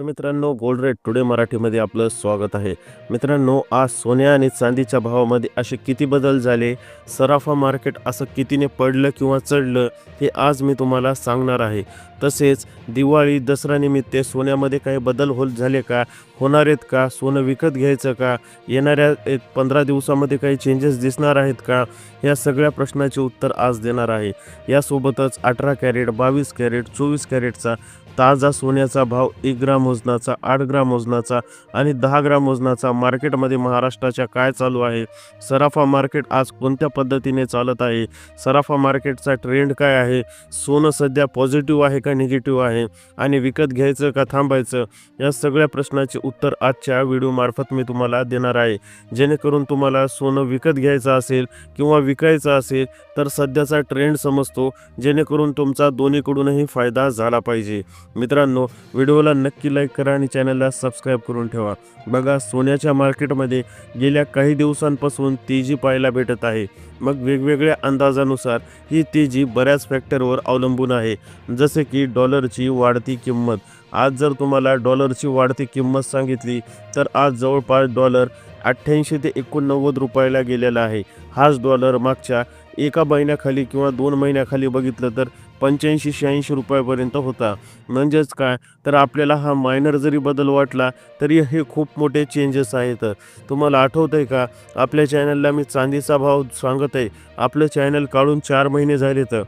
तर मित्रांनो gold rate today मराठीमध्ये आपलं स्वागत आहे. मित्रांनो आज सोन्या आणि चांदीच्या भावामध्ये असे किती बदल झाले? सराफा मार्केट असं कितीने पडलं किंवा चढलं हे आज मी तुम्हाला सांगणार आहे. तसेच दिवाळी दसरानिमित्त सोन्यामध्ये काही बदल होत झाले का? होणार आहेत का? सोनं विकत घ्यायचं का? येणाऱ्या एक पंधरा दिवसामध्ये काही चेंजेस दिसणार आहेत का? या सगळ्या प्रश्नाचे उत्तर आज देणार आहे. यासोबतच अठरा कॅरेट बावीस कॅरेट चोवीस कॅरेटचा ताजा सोन्याचा भाव एक ग्राम वजनाचा आठ ग्राम वजनाचा आणि दहा ग्राम वजनाचा मार्केटमध्ये महाराष्ट्राच्या काय चालू आहे? सराफा मार्केट आज कोणत्या पद्धतीने चालत आहे? सराफा मार्केटचा ट्रेंड काय आहे? सोनं सध्या पॉझिटिव्ह आहे का निगेटिव्ह आहे. आणि विकत घ्यायचं का थांबायचं? या सगळ्या प्रश्नाचे उत्तर आजच्या व्हिडिओमार्फत मी तुम्हाला देणार आहे. जेणेकरून तुम्हाला सोनं विकत घ्यायचं असेल किंवा विकायचं असेल तर सध्याचा ट्रेंड समजतो. जेणेकरून तुमचा दोन्हीकडूनही फायदा झाला पाहिजे. मित्रांनो व्हिडिओला नक्की लाईक करा आणि चॅनलला सबस्क्राईब करून ठेवा. बघा सोन्याच्या मार्केटमध्ये गेल्या काही दिवसांपासून तेजी पाहायला भेटत आहे. मग वेगवेगळ्या अंदाजानुसार ही तेजी बऱ्याच फॅक्टरवर अवलंबून आहे. जसे की डॉलरची वाढती किंमत. आज जर तुम्हाला डॉलरची वाढती किंमत सांगितली तर आज जवळपास डॉलर अठ्ठ्याऐंशी ते एकोणनव्वद रुपयाला गेलेला आहे. हाच डॉलर मागच्या एका महिन्याखाली किंवा दोन महिन्याखाली बघितलं तर पंच्याऐंशी शहाऐंशी रुपयापर्यंत होता. म्हणजेच काय? तर आपल्याला हा मायनर जरी बदल वाटला तरी हे खूप मोठे चेंजेस आहेत. तुम्हाला आठवतं आहे का? आपल्या चॅनलला मी चांदीचा भाव सांगत आहे आपलं चॅनल काढून चार महिने झाले तर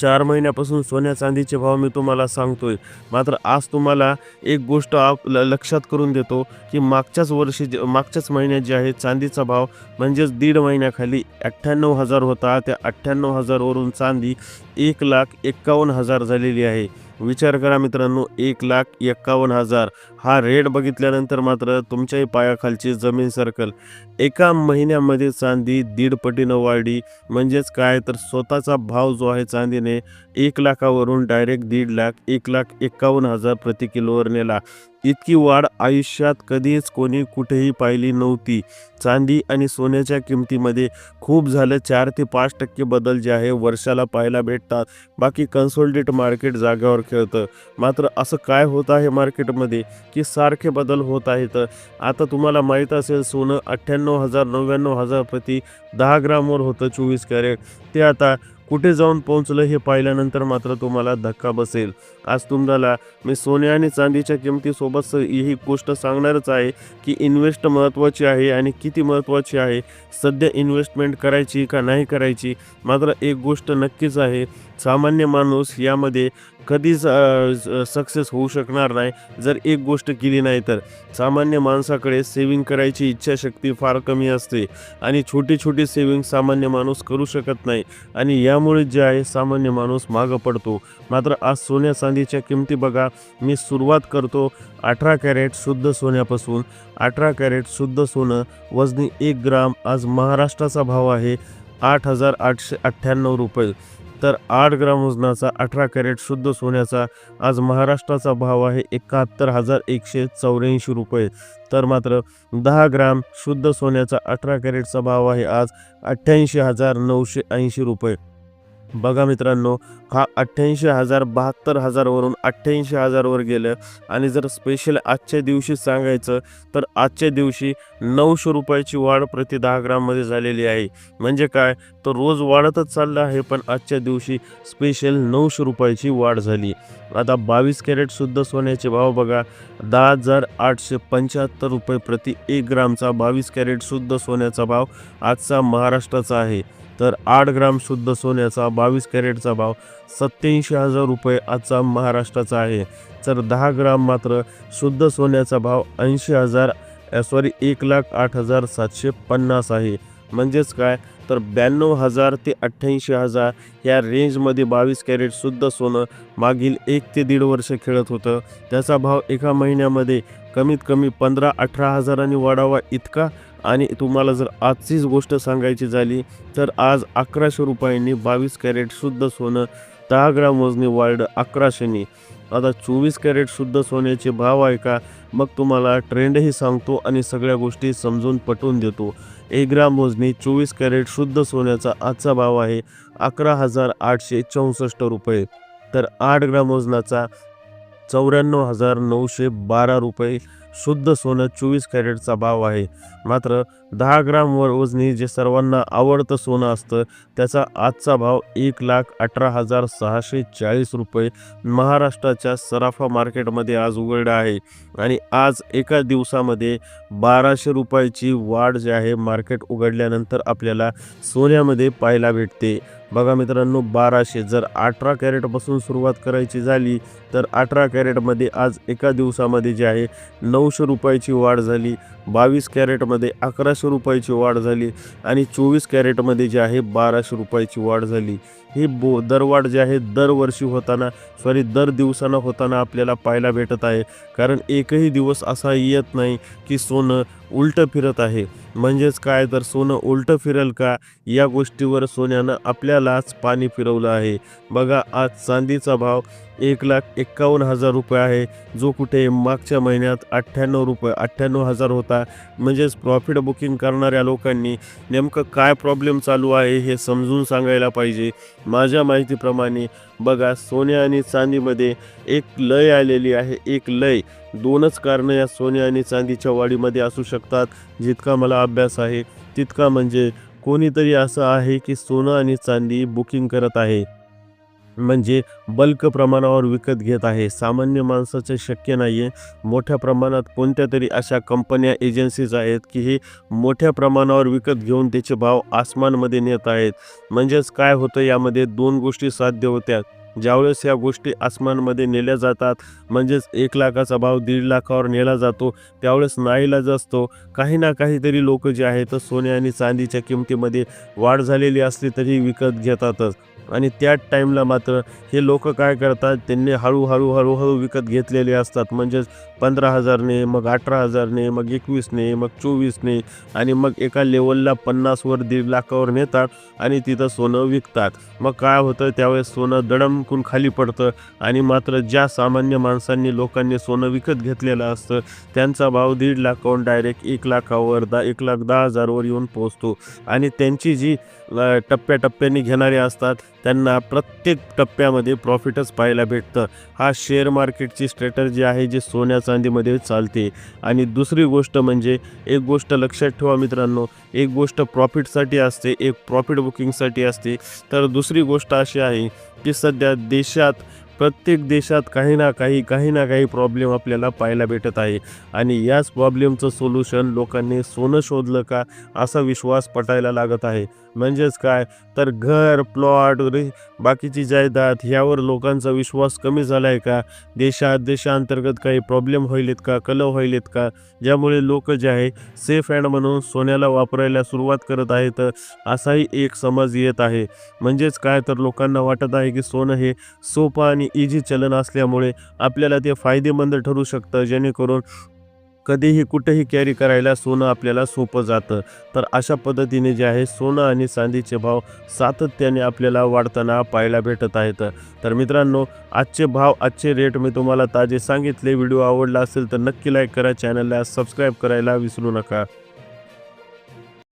चार महिन्यापासून सोन्या चांदीचे भाव मी तुम्हाला सांगतोय. मात्र आज तुम्हाला एक गोष्ट आप ल- लक्षात करून देतो की मागच्याच वर्षी जे- मागच्याच महिन्यात जे आहे चांदीचा भाव म्हणजेच दीड महिन्याखाली अठ्ठ्याण्णव हजार होता. त्या अठ्ठ्याण्णव हजारवरून चांदी एक लाख एक्कावन्न हजार झालेली आहे. विचार करा मित्रांनो एक लाख एक्कावन्न हजार. हा रेट बघितल्यानंतर मात्र तुमच्याही पायाखालची जमीन सरकल. एका महिन्यामध्ये चांदी दीड पटीनं वाढली. म्हणजेच काय? तर स्वतःचा भाव जो आहे चांदीने एक लाखावरून डायरेक्ट दीड लाख एक लाख एक्कावन्न हजार प्रति किलोवर नेला. इतकी वाढ आयुष्यात कधीच कोणी कुठेही पाहिली नव्हती. चांदी आणि सोन्याच्या किमतीमध्ये खूप झालं. चार ते पाच टक्के बदल जे आहे वर्षाला पाहायला भेटतात. बाकी कन्सोल्टेट मार्केट जाग्यावर खेळतं. मात्र असं काय होत आहे मार्केटमध्ये की सारखे बदल होत आहेत? आता तुम्हाला माहीत असेल सोनं अठ्ठ्याण्णव हजार नव्याण्णव हजार प्रति दहा ग्रामवर होतं चोवीस कॅरेट. ते आता कुठे जाऊन पोहोचलं हे पाहिल्यानंतर मात्र तुम्हाला धक्का बसेल. आज तुम्हाला मी सोने आणि चांदीच्या किमतीसोबत ही गोष्ट सांगणारच आहे की इन्व्हेस्ट महत्त्वाची आहे आणि किती महत्त्वाची आहे. सध्या इन्व्हेस्टमेंट करायची का नाही करायची? मात्र एक गोष्ट नक्कीच आहे. सामान्य माणूस यामध्ये कधीच सक्सेस होऊ शकणार नाही. जर एक गोष्ट केली नाही तर. सामान्य माणसाकडे सेविंग करायची इच्छाशक्ती फार कमी असते. आणि छोटी छोटी सेविंग सामान्य माणूस करू शकत नाही. आणि यामुळे जे आहे सामान्य माणूस मागं पडतो. मात्र आज सोन्या चांदीच्या किमती बघा. मी सुरुवात करतो अठरा कॅरेट शुद्ध सोन्यापासून. अठरा कॅरेट शुद्ध सोनं. वजनी एक ग्राम. आज महाराष्ट्राचा भाव आहे आठ हजार आठशे अठ्ठ्याण्णव रुपये. तर आठ ग्राम वजनाचा अठरा कॅरेट शुद्ध सोन्याचा आज महाराष्ट्राचा भाव आहे एकाहत्तर हजार एकशे चौऱ्याऐंशी रुपये. तर मात्र दहा ग्राम शुद्ध सोन्याचा अठरा कॅरेटचा भाव आहे आज अठ्ठ्याऐंशी हजार नऊशे ऐंशी रुपये. बघा मित्रांनो हा अठ्ठ्याऐंशी हजार बहात्तर हजारवरून अठ्ठ्याऐंशी हजारवर गेलं. आणि जर स्पेशल आजच्या दिवशी सांगायचं तर आजच्या दिवशी नऊशे रुपयाची वाढ प्रति दहा ग्राममध्ये झालेली आहे. म्हणजे काय? तर रोज वाढतच चाललं आहे पण आजच्या दिवशी स्पेशल नऊशे रुपयाची वाढ झाली. आता बावीस कॅरेटसुद्धा सोन्याचे भाव बघा. दहा हजार आठशे पंच्याहत्तर रुपये प्रति एक ग्रामचा बावीस कॅरेटसुद्धा सोन्याचा भाव आजचा महाराष्ट्राचा आहे. तर आठ ग्राम शुद्ध सोन्याचा बावीस कॅरेटचा भाव सत्याऐंशी हजार रुपये आजचा महाराष्ट्राचा आहे. तर दहा ग्राम मात्र शुद्ध सोन्याचा भाव ऐंशी हजार सॉरी एक लाख आठ हजार सातशे पन्नास आहे. म्हणजेच काय? तर ब्याण्णव हजार ते अठ्ठ्याऐंशी हजार या रेंजमध्ये बावीस कॅरेट शुद्ध सोनं मागील एक ते दीड वर्ष खेळत होतं. त्याचा भाव एका महिन्यामध्ये कमीत कमी पंधरा अठरा हजारांनी वाढावा इतका आणि तुम्हाला जर आजचीच गोष्ट सांगायची झाली तर आज अकराशे रुपयांनी बावीस कॅरेट शुद्ध सोनं दहा ग्राम वजनी वाढ अकराशेनी आता चोवीस कॅरेट शुद्ध सोन्याचे भाव आहे का? मग तुम्हाला ट्रेंडही सांगतो आणि सगळ्या गोष्टी समजून पटवून देतो. एक ग्राम मोजणी चोवीस कॅरेट शुद्ध सोन्याचा आजचा भाव आहे अकरा हजार आठशे चौसष्ट रुपये. तर आठ ग्राम वजनाचा चौऱ्याण्णव हजार नऊशे बारा रुपये. शुद्ध सोनं चोवीस कॅरेटचा भाव आहे. मात्र दहा ग्रामवर वजनी जे सर्वांना आवडतं सोनं असतं त्याचा आजचा भाव एक लाख अठरा हजार सहाशे चाळीस रुपये महाराष्ट्राच्या सराफा मार्केटमध्ये आज उघडला आहे. आणि आज एका दिवसामध्ये बाराशे रुपयाची वाढ जी आहे मार्केट उघडल्यानंतर आपल्याला सोन्यामध्ये पाहायला भेटते. बघा मित्रांनो बाराशे जर अठरा कॅरेटपासून सुरुवात करायची झाली तर अठरा कॅरेटमध्ये आज एका दिवसामध्ये जे आहे नऊशे रुपयाची वाढ झाली. बावीस कॅरेटमध्ये अकराशे रुपयाची वाढ झाली आणि चोवीस कॅरेटमध्ये जे आहे बाराशे रुपयाची वाढ झाली. ही बो दरवाढ जी आहे दरवर्षी होताना सॉरी दर दिवसानं होताना आपल्याला पाहायला भेटत आहे. कारण एकही दिवस असा येत नाही की सोनं उलटं फिरत आहे. म्हणजेच काय तर सोनं उलटं फिरेल का? या गोष्टीवर सोन्यानं आपल्यालाच पाणी फिरवलं आहे. बघा आज चांदीचा भाव एक लाख एक्कावन्न हजार रुपये आहे जो कुठे मागच्या महिन्यात अठ्ठ्याण्णव रुपये अठ्ठ्याण्णव हजार होता. म्हणजेच प्रॉफिट बुकिंग करणाऱ्या लोकांनी नेमकं काय प्रॉब्लेम चालू आहे हे समजून सांगायला पाहिजे. माझ्या माहितीप्रमाणे बघा सोने आणि चांदीमध्ये एक लय आलेली आहे एक लय. दोनच कारणं या सोने आणि चांदीच्या वाढीमध्ये असू शकतात जितका मला अभ्यास आहे तितका म्हणजे कोणीतरी असं आहे की सोनं आणि चांदी बुकिंग करत आहे. म्हणजे बल्क प्रमाणावर विकत घेत आहे. सामान्य माणसाचे शक्य नाही आहे मोठ्या प्रमाणात कोणत्या तरी अशा कंपन्या एजन्सीज आहेत की हे मोठ्या प्रमाणावर विकत घेऊन त्याचे भाव आसमानमध्ये नेत आहेत. म्हणजेच काय होतं यामध्ये दोन गोष्टी साध्य होत्या. ज्यावेळेस या गोष्टी आसमानमध्ये नेल्या जातात म्हणजेच एक लाखाचा भाव दीड लाखावर नेला जातो त्यावेळेस नाईलाज असतो काही ना काहीतरी लोक जे आहेत सोने आणि चांदीच्या किमतीमध्ये वाढ झालेली असली तरी विकत घेतातच. आणि त्याच टाईमला मात्र हे लोक काय करतात त्यांनी हळूहळू हळूहळू विकत घेतलेले असतात. म्हणजेच पंधरा हजारने मग अठरा हजारने मग एकवीसने मग चोवीसने आणि मग एका लेवलला पन्नासवर दीड लाखावर नेतात आणि तिथं सोनं विकतात. मग काय होतं त्यावेळेस सोनं दडमकून खाली पडतं आणि मात्र ज्या सामान्य माणसांनी लोकांनी सोनं विकत घेतलेलं असतं त्यांचा भाव दीड लाखावरून डायरेक्ट एक लाखावर दहा एक लाख दहा हजारवर येऊन पोहोचतो. आणि त्यांची जी टप्प्याटप्प्याने घेणारे असतात. त्यांना प्रत्येक टप्प्यामध्ये प्रॉफिटच पाहायला भेटतं. हा शेअर मार्केटची स्ट्रॅटर्जी आहे जी सोन्या चांदीमध्ये चालते. आणि दुसरी गोष्ट म्हणजे एक गोष्ट लक्षात ठेवा मित्रांनो एक गोष्ट प्रॉफिटसाठी असते एक प्रॉफिट बुकिंगसाठी असते. तर दुसरी गोष्ट अशी आहे की सध्या देशात प्रत्येक देशात काही ना काही काही ना काही प्रॉब्लेम आपल्याला पाहायला भेटत आहे. आणि याच प्रॉब्लेमचं सोल्युशन लोकांनी सोनं शोधलं का? असा विश्वास पटायला लागत आहे. म्हणजेच काय? तर घर प्लॉट रे बाकीची जायदाद ह्यावर लोकांचा विश्वास कमी झाला आहे का? देशात देशांतर्गत काही प्रॉब्लेम होईलेत का? कलह व्हायलेत का? ज्यामुळे लोक जे आहे सेफ हँड म्हणून सोन्याला वापरायला सुरुवात करत आहेत. असाही एक समज येत आहे. म्हणजेच काय? तर लोकांना वाटत आहे की सोनं हे सोपं आणि आणि इझी चलन असल्यामुळे आपल्याला ते फायदेमंद ठरू शकतं. जेणेकरून कधीही कुठेही कॅरी करायला सोनं आपल्याला सोपं जातं. तर अशा पद्धतीने जे आहे सोनं आणि चांदीचे भाव सातत्याने आपल्याला वाढताना पाहायला भेटत आहेत. तर मित्रांनो आजचे भाव आजचे रेट मी तुम्हाला ताजे सांगितले. व्हिडिओ आवडला असेल तर नक्की लाईक करा. चॅनलला सबस्क्राईब करायला विसरू नका.